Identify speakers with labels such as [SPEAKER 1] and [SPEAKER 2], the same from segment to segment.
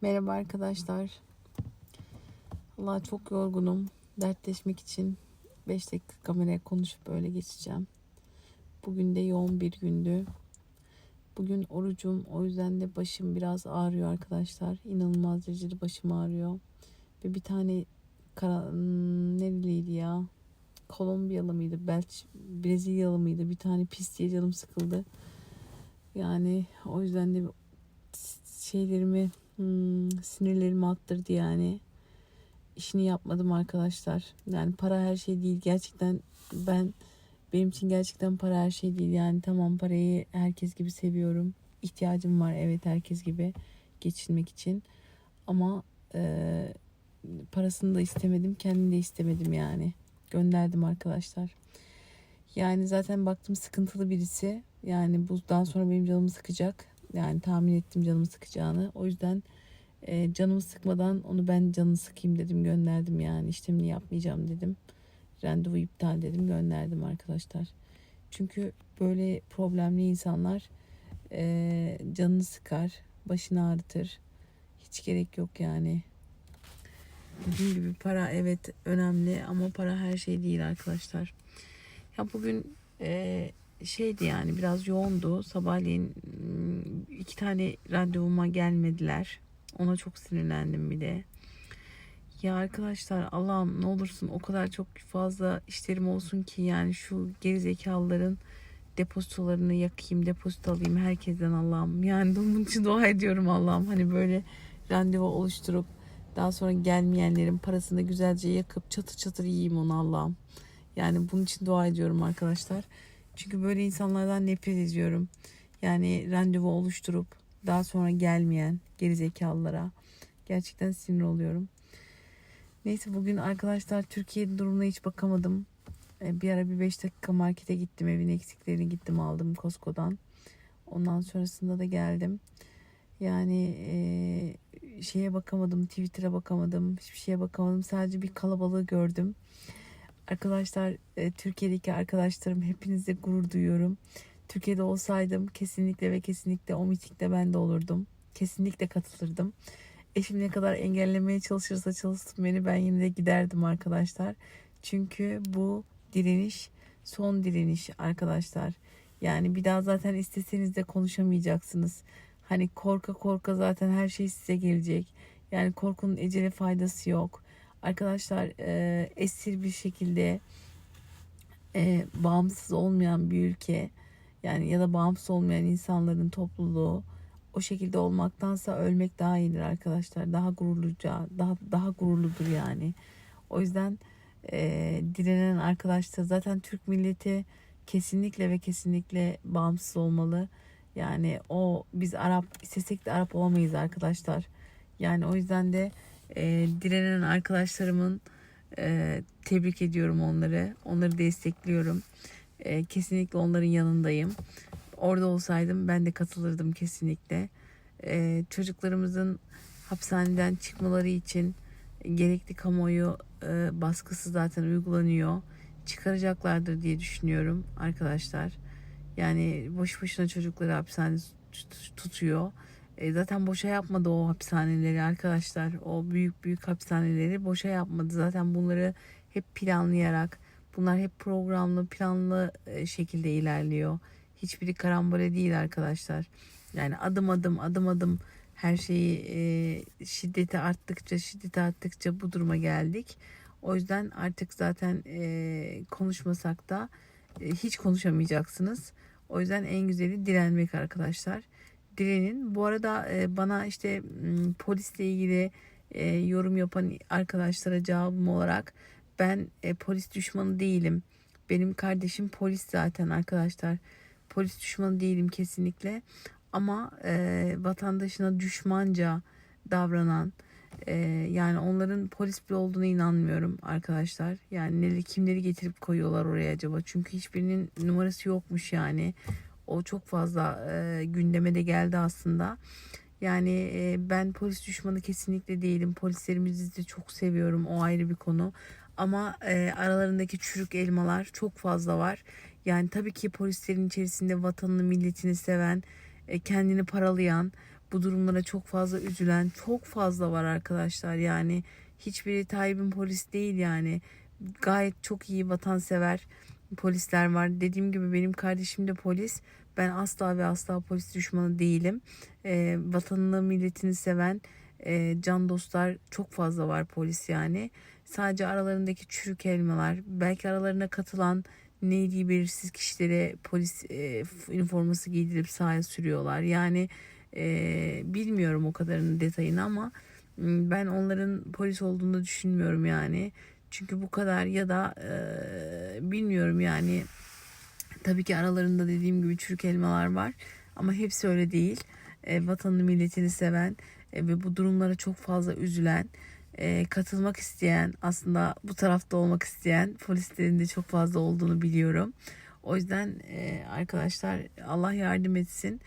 [SPEAKER 1] Merhaba arkadaşlar. Allah çok yorgunum. Dertleşmek için 5 dakika kameraya konuşup öyle geçeceğim. Bugün de yoğun bir gündü. Bugün orucum. O yüzden de başım biraz ağrıyor arkadaşlar. İnanılmaz derecede başım ağrıyor. Ve bir tane kara, hmm, nereliydi ya? Kolombiyalı mıydı? Belç, Brezilyalı mıydı? Bir tane pis diye canım sıkıldı. Yani o yüzden de şeylerimi Hmm, sinirlerimi attırdı yani. İşini yapmadım arkadaşlar. Yani para her şey değil. Gerçekten ben benim için gerçekten para her şey değil. Yani tamam parayı herkes gibi seviyorum. İhtiyacım var evet herkes gibi geçinmek için. Ama e, parasını da istemedim. Kendini de istemedim yani. Gönderdim arkadaşlar. Yani zaten baktım sıkıntılı birisi. Yani bu daha sonra benim canımı sıkacak. Yani tahmin ettim canımı sıkacağını. O yüzden e, canımı sıkmadan onu ben canını sıkayım dedim gönderdim yani işlemini yapmayacağım dedim. Randevu iptal dedim gönderdim arkadaşlar. Çünkü böyle problemli insanlar e, canını sıkar, başını ağrıtır. Hiç gerek yok yani. Dediğim gibi para evet önemli ama para her şey değil arkadaşlar. Ya bugün e, şeydi yani biraz yoğundu. Sabahleyin iki tane randevuma gelmediler. Ona çok sinirlendim bir de. Ya arkadaşlar Allah'ım ne olursun o kadar çok fazla işlerim olsun ki yani şu gerizekalıların depozitolarını yakayım, depozito alayım herkesten Allah'ım. Yani bunun için dua ediyorum Allah'ım. Hani böyle randevu oluşturup daha sonra gelmeyenlerin parasını güzelce yakıp çatır çatır yiyeyim onu Allah'ım. Yani bunun için dua ediyorum arkadaşlar. Çünkü böyle insanlardan nefret ediyorum. Yani randevu oluşturup daha sonra gelmeyen gerizekalılara gerçekten sinir oluyorum. Neyse bugün arkadaşlar Türkiye durumuna hiç bakamadım. E, bir ara bir 5 dakika markete gittim. Evin eksiklerini gittim aldım Costco'dan. Ondan sonrasında da geldim. Yani e, şeye bakamadım, Twitter'a bakamadım, hiçbir şeye bakamadım. Sadece bir kalabalığı gördüm. Arkadaşlar e, Türkiye'deki arkadaşlarım hepinizle gurur duyuyorum. Türkiye'de olsaydım kesinlikle ve kesinlikle o mitingde ben de olurdum. Kesinlikle katılırdım. Eşim ne kadar engellemeye çalışırsa çalışsın beni ben yine de giderdim arkadaşlar. Çünkü bu direniş son direniş arkadaşlar. Yani bir daha zaten isteseniz de konuşamayacaksınız. Hani korka korka zaten her şey size gelecek. Yani korkunun ecele faydası yok. Arkadaşlar e, esir bir şekilde e, bağımsız olmayan bir ülke yani ya da bağımsız olmayan insanların topluluğu o şekilde olmaktansa ölmek daha iyidir arkadaşlar. Daha gururluca, daha daha gururludur yani. O yüzden e, direnen arkadaşlar zaten Türk milleti kesinlikle ve kesinlikle bağımsız olmalı. Yani o biz Arap istesek de Arap olamayız arkadaşlar. Yani o yüzden de e, direnen arkadaşlarımın e, tebrik ediyorum onları. Onları destekliyorum. E, kesinlikle onların yanındayım. Orada olsaydım ben de katılırdım kesinlikle. E, çocuklarımızın hapishaneden çıkmaları için gerekli kamuoyu e, baskısı zaten uygulanıyor. Çıkaracaklardır diye düşünüyorum arkadaşlar. Yani boş boşuna çocukları hapishanede tutuyor. E, zaten boşa yapmadı o hapishaneleri arkadaşlar. O büyük büyük hapishaneleri boşa yapmadı. Zaten bunları hep planlayarak, bunlar hep programlı, planlı e, şekilde ilerliyor. Hiçbiri karambole değil arkadaşlar. Yani adım adım, adım adım her şeyi e, şiddeti arttıkça, şiddeti arttıkça bu duruma geldik. O yüzden artık zaten e, konuşmasak da e, hiç konuşamayacaksınız. O yüzden en güzeli direnmek arkadaşlar direnin. Bu arada e, bana işte polisle ilgili e, yorum yapan arkadaşlara cevabım olarak ben e, polis düşmanı değilim. Benim kardeşim polis zaten arkadaşlar. Polis düşmanı değilim kesinlikle. Ama e, vatandaşına düşmanca davranan e, yani onların polis bir olduğuna inanmıyorum arkadaşlar. Yani neleri kimleri getirip koyuyorlar oraya acaba? Çünkü hiçbirinin numarası yokmuş yani. O çok fazla e, gündeme de geldi aslında. Yani e, ben polis düşmanı kesinlikle değilim. Polislerimizi de çok seviyorum. O ayrı bir konu. Ama e, aralarındaki çürük elmalar çok fazla var. Yani tabii ki polislerin içerisinde vatanını, milletini seven, e, kendini paralayan, bu durumlara çok fazla üzülen çok fazla var arkadaşlar. Yani hiçbiri Tayyip'in polis değil yani. Gayet çok iyi vatansever polisler var. Dediğim gibi benim kardeşim de polis. Ben asla ve asla polis düşmanı değilim. E, vatanını, milletini seven e, can dostlar çok fazla var polis yani. Sadece aralarındaki çürük elmalar, belki aralarına katılan neydi belirsiz kişilere polis e, üniforması giydirip sahaya sürüyorlar. Yani e, bilmiyorum o kadarının detayını ama ben onların polis olduğunu düşünmüyorum yani. Çünkü bu kadar ya da e, bilmiyorum yani tabii ki aralarında dediğim gibi çürük elmalar var ama hepsi öyle değil. E, vatanını milletini seven e, ve bu durumlara çok fazla üzülen e, katılmak isteyen aslında bu tarafta olmak isteyen polislerin de çok fazla olduğunu biliyorum. O yüzden e, arkadaşlar Allah yardım etsin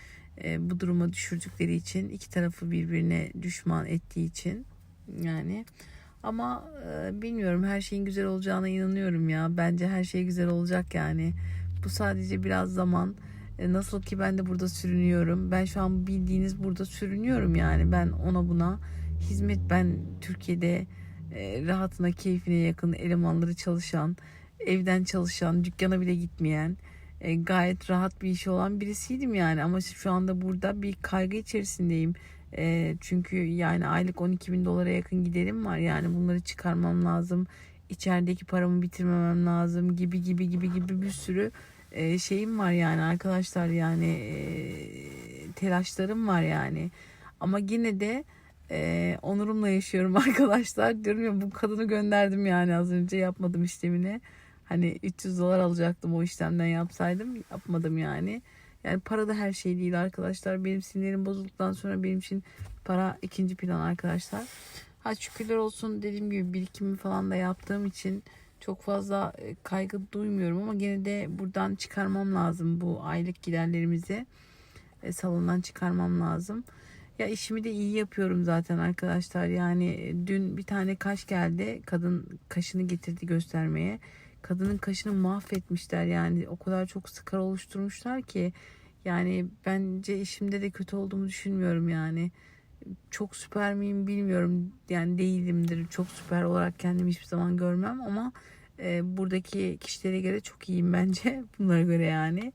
[SPEAKER 1] e, bu duruma düşürdükleri için iki tarafı birbirine düşman ettiği için yani. Ama e, bilmiyorum her şeyin güzel olacağına inanıyorum ya. Bence her şey güzel olacak yani. Bu sadece biraz zaman. E, nasıl ki ben de burada sürünüyorum ben şu an bildiğiniz burada sürünüyorum yani. Ben ona buna hizmet ben Türkiye'de e, rahatına keyfine yakın elemanları çalışan evden çalışan dükkana bile gitmeyen e, gayet rahat bir işi olan birisiydim yani. Ama şu anda burada bir kaygı içerisindeyim. E, çünkü yani aylık 12 bin dolara yakın giderim var. Yani bunları çıkarmam lazım içerideki paramı bitirmemem lazım gibi gibi gibi gibi bir sürü şeyim var yani arkadaşlar yani telaşlarım var yani. Ama yine de e, onurumla yaşıyorum arkadaşlar. Diyorum ya bu kadını gönderdim yani az önce. Yapmadım işlemini. Hani 300 dolar alacaktım o işlemden yapsaydım. Yapmadım yani. Yani para da her şey değil arkadaşlar. Benim sinirlerim bozulduktan sonra benim için para ikinci plan arkadaşlar. Ha şükürler olsun dediğim gibi birikimi falan da yaptığım için çok fazla e, kaygı duymuyorum ama gene de buradan çıkarmam lazım bu aylık giderlerimizi. E, salondan çıkarmam lazım. Ya işimi de iyi yapıyorum zaten arkadaşlar. Yani e, dün bir tane kaş geldi. Kadın kaşını getirdi göstermeye. Kadının kaşını mahvetmişler yani. O kadar çok sıkar oluşturmuşlar ki. Yani bence işimde de kötü olduğumu düşünmüyorum yani. Çok süper miyim bilmiyorum. Yani değilimdir. Çok süper olarak kendimi hiçbir zaman görmem ama e, buradaki kişilere göre çok iyiyim bence. Bunlara göre yani.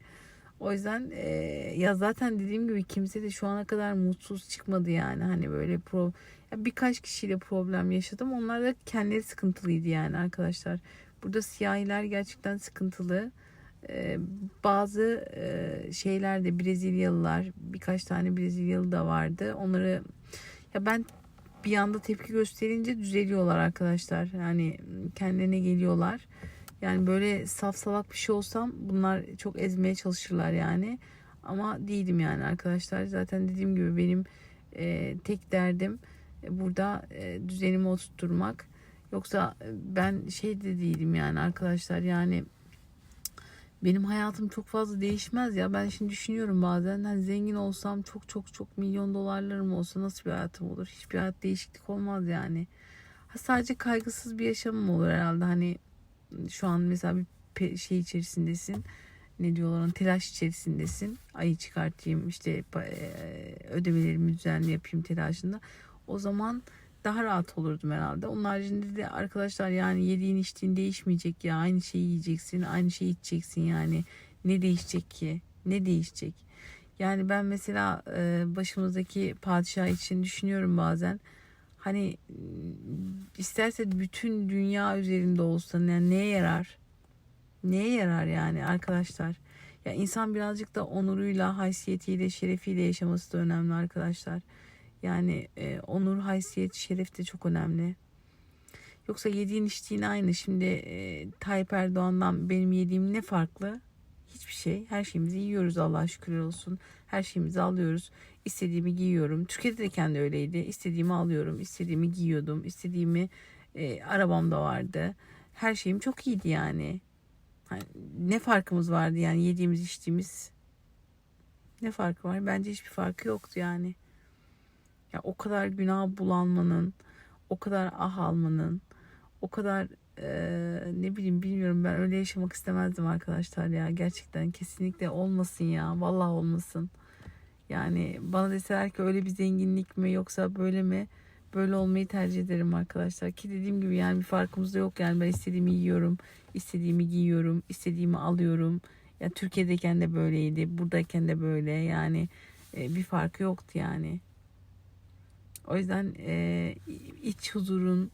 [SPEAKER 1] O yüzden e, ya zaten dediğim gibi kimse de şu ana kadar mutsuz çıkmadı yani. Hani böyle pro ya birkaç kişiyle problem yaşadım. Onlar da kendileri sıkıntılıydı yani arkadaşlar. Burada siyahiler gerçekten sıkıntılı. E, bazı e, şeyler de Brezilyalılar birkaç tane Brezilyalı da vardı. Onları ya ben bir anda tepki gösterince düzeliyorlar arkadaşlar. Yani kendilerine geliyorlar. Yani böyle saf salak bir şey olsam bunlar çok ezmeye çalışırlar yani. Ama değilim yani arkadaşlar. Zaten dediğim gibi benim e, tek derdim e, burada e, düzenimi oturtturmak. Yoksa e, ben şey de değilim yani arkadaşlar yani benim hayatım çok fazla değişmez ya. Ben şimdi düşünüyorum bazen hani zengin olsam çok çok çok milyon dolarlarım olsa nasıl bir hayatım olur? Hiçbir hayat değişiklik olmaz yani. Ha, sadece kaygısız bir yaşamım olur herhalde. Hani şu an mesela bir şey içerisindesin. Ne diyorlar ona telaş içerisindesin. Ayı çıkartayım işte ödemelerimi düzenli yapayım telaşında. O zaman daha rahat olurdum herhalde. Onun haricinde de arkadaşlar yani yediğin içtiğin değişmeyecek ya. Aynı şeyi yiyeceksin, aynı şeyi içeceksin yani. Ne değişecek ki? Ne değişecek? Yani ben mesela başımızdaki padişah için düşünüyorum bazen. Hani isterse bütün dünya üzerinde olsun yani neye yarar? Neye yarar yani arkadaşlar? Ya insan birazcık da onuruyla, haysiyetiyle, şerefiyle yaşaması da önemli arkadaşlar. Yani e, onur, haysiyet, şeref de çok önemli. Yoksa yediğin içtiğin aynı. Şimdi e, Tayyip Erdoğan'dan benim yediğim ne farklı? Hiçbir şey. Her şeyimizi yiyoruz Allah'a şükürler olsun. Her şeyimizi alıyoruz. İstediğimi giyiyorum. Türkiye'de de öyleydi. İstediğimi alıyorum. istediğimi giyiyordum. İstediğimi e, arabamda vardı. Her şeyim çok iyiydi yani. Hani ne farkımız vardı yani yediğimiz içtiğimiz ne farkı var? Bence hiçbir farkı yoktu yani. Ya o kadar günah bulanmanın, o kadar ah almanın, o kadar e, ne bileyim bilmiyorum ben öyle yaşamak istemezdim arkadaşlar ya. Gerçekten kesinlikle olmasın ya. Vallahi olmasın. Yani bana deseler ki öyle bir zenginlik mi yoksa böyle mi? Böyle olmayı tercih ederim arkadaşlar. Ki dediğim gibi yani bir farkımız da yok. Yani ben istediğimi yiyorum, istediğimi giyiyorum, istediğimi alıyorum. Ya Türkiye'deyken de böyleydi, buradayken de böyle. Yani e, bir farkı yoktu yani. O yüzden e, iç huzurun,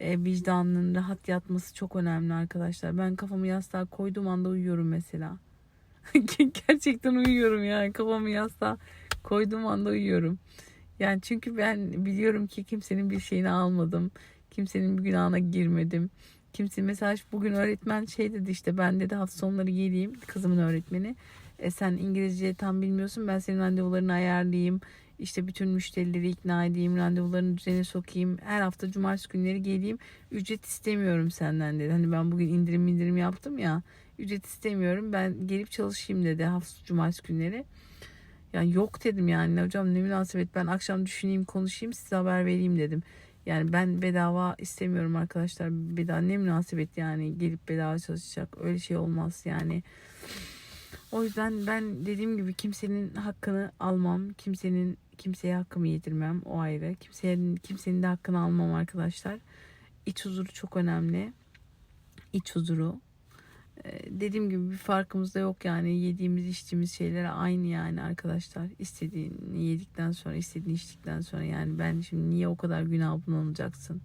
[SPEAKER 1] e, vicdanının rahat yatması çok önemli arkadaşlar. Ben kafamı yastığa koyduğum anda uyuyorum mesela. Gerçekten uyuyorum yani kafamı yastığa koyduğum anda uyuyorum. Yani çünkü ben biliyorum ki kimsenin bir şeyini almadım. Kimsenin bir günahına girmedim. Kimse mesela bugün öğretmen şey dedi işte ben dedi hafta sonları geleyim kızımın öğretmeni. E, sen İngilizce tam bilmiyorsun ben senin randevularını ayarlayayım. İşte bütün müşterileri ikna edeyim, randevularını düzene sokayım. Her hafta cumartesi günleri geleyim. Ücret istemiyorum senden dedi. Hani ben bugün indirim indirim yaptım ya. Ücret istemiyorum. Ben gelip çalışayım dedi hafta cumartesi günleri. Yani yok dedim yani hocam ne münasebet ben akşam düşüneyim konuşayım size haber vereyim dedim. Yani ben bedava istemiyorum arkadaşlar. Bedava ne münasebet yani gelip bedava çalışacak. Öyle şey olmaz yani. O yüzden ben dediğim gibi kimsenin hakkını almam. Kimsenin kimseye hakkımı yedirmem. O ayrı. Kimsenin kimsenin de hakkını almam arkadaşlar. İç huzuru çok önemli. İç huzuru. Ee, dediğim gibi bir farkımız da yok yani yediğimiz içtiğimiz şeyler aynı yani arkadaşlar istediğini yedikten sonra istediğini içtikten sonra yani ben şimdi niye o kadar günah bulanacaksın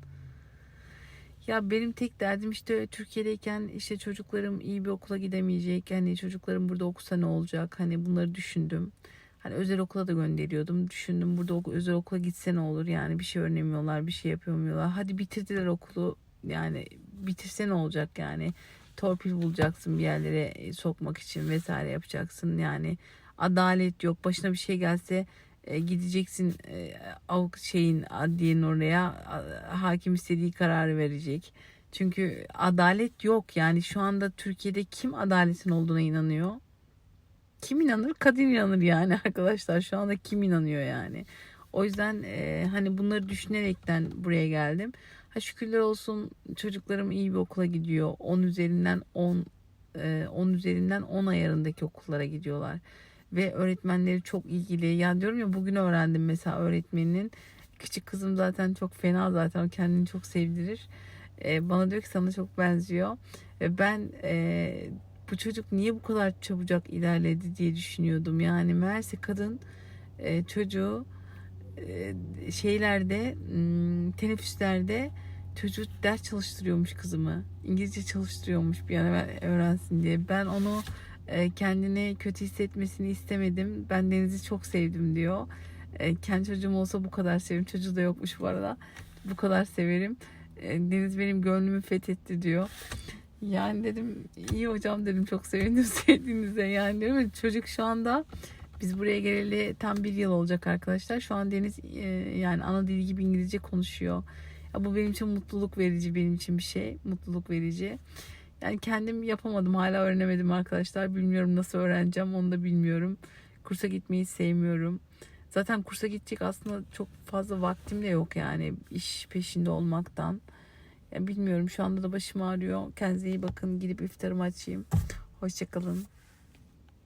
[SPEAKER 1] ya benim tek derdim işte Türkiye'deyken işte çocuklarım iyi bir okula gidemeyecek hani çocuklarım burada okusa ne olacak hani bunları düşündüm hani özel okula da gönderiyordum düşündüm burada oku- özel okula gitse ne olur yani bir şey öğrenemiyorlar bir şey yapamıyorlar hadi bitirdiler okulu yani bitirse ne olacak yani torpil bulacaksın bir yerlere e, sokmak için vesaire yapacaksın. Yani adalet yok. Başına bir şey gelse e, gideceksin e, avuk şeyin adliyenin oraya hakim istediği kararı verecek. Çünkü adalet yok. Yani şu anda Türkiye'de kim adaletin olduğuna inanıyor? Kim inanır? Kadın inanır yani arkadaşlar. Şu anda kim inanıyor yani? O yüzden e, hani bunları düşünerekten buraya geldim. Ha şükürler olsun çocuklarım iyi bir okula gidiyor. 10 üzerinden 10 e, 10 üzerinden 10 ayarındaki okullara gidiyorlar. Ve öğretmenleri çok ilgili. Ya diyorum ya bugün öğrendim mesela öğretmeninin. Küçük kızım zaten çok fena zaten o kendini çok sevdirir. E, bana diyor ki sana çok benziyor. Ve ben e, bu çocuk niye bu kadar çabucak ilerledi diye düşünüyordum. Yani meğerse kadın e, çocuğu e, şeylerde teneffüslerde çocuk ders çalıştırıyormuş kızımı. İngilizce çalıştırıyormuş bir an öğrensin diye. Ben onu e, kendini kötü hissetmesini istemedim. Ben Deniz'i çok sevdim diyor. E, kendi çocuğum olsa bu kadar severim. Çocuğu da yokmuş bu arada. Bu kadar severim. E, Deniz benim gönlümü fethetti diyor. Yani dedim iyi hocam dedim çok sevindim sevdiğinize. Yani ya, çocuk şu anda biz buraya geleli tam bir yıl olacak arkadaşlar. Şu an Deniz e, yani ana dili gibi İngilizce konuşuyor. Ya bu benim için mutluluk verici benim için bir şey. Mutluluk verici. Yani kendim yapamadım hala öğrenemedim arkadaşlar. Bilmiyorum nasıl öğreneceğim onu da bilmiyorum. Kursa gitmeyi sevmiyorum. Zaten kursa gidecek aslında çok fazla vaktim de yok yani iş peşinde olmaktan. Bilmiyorum şu anda da başım ağrıyor. Kendinize iyi bakın. Gidip iftarımı açayım. Hoşçakalın.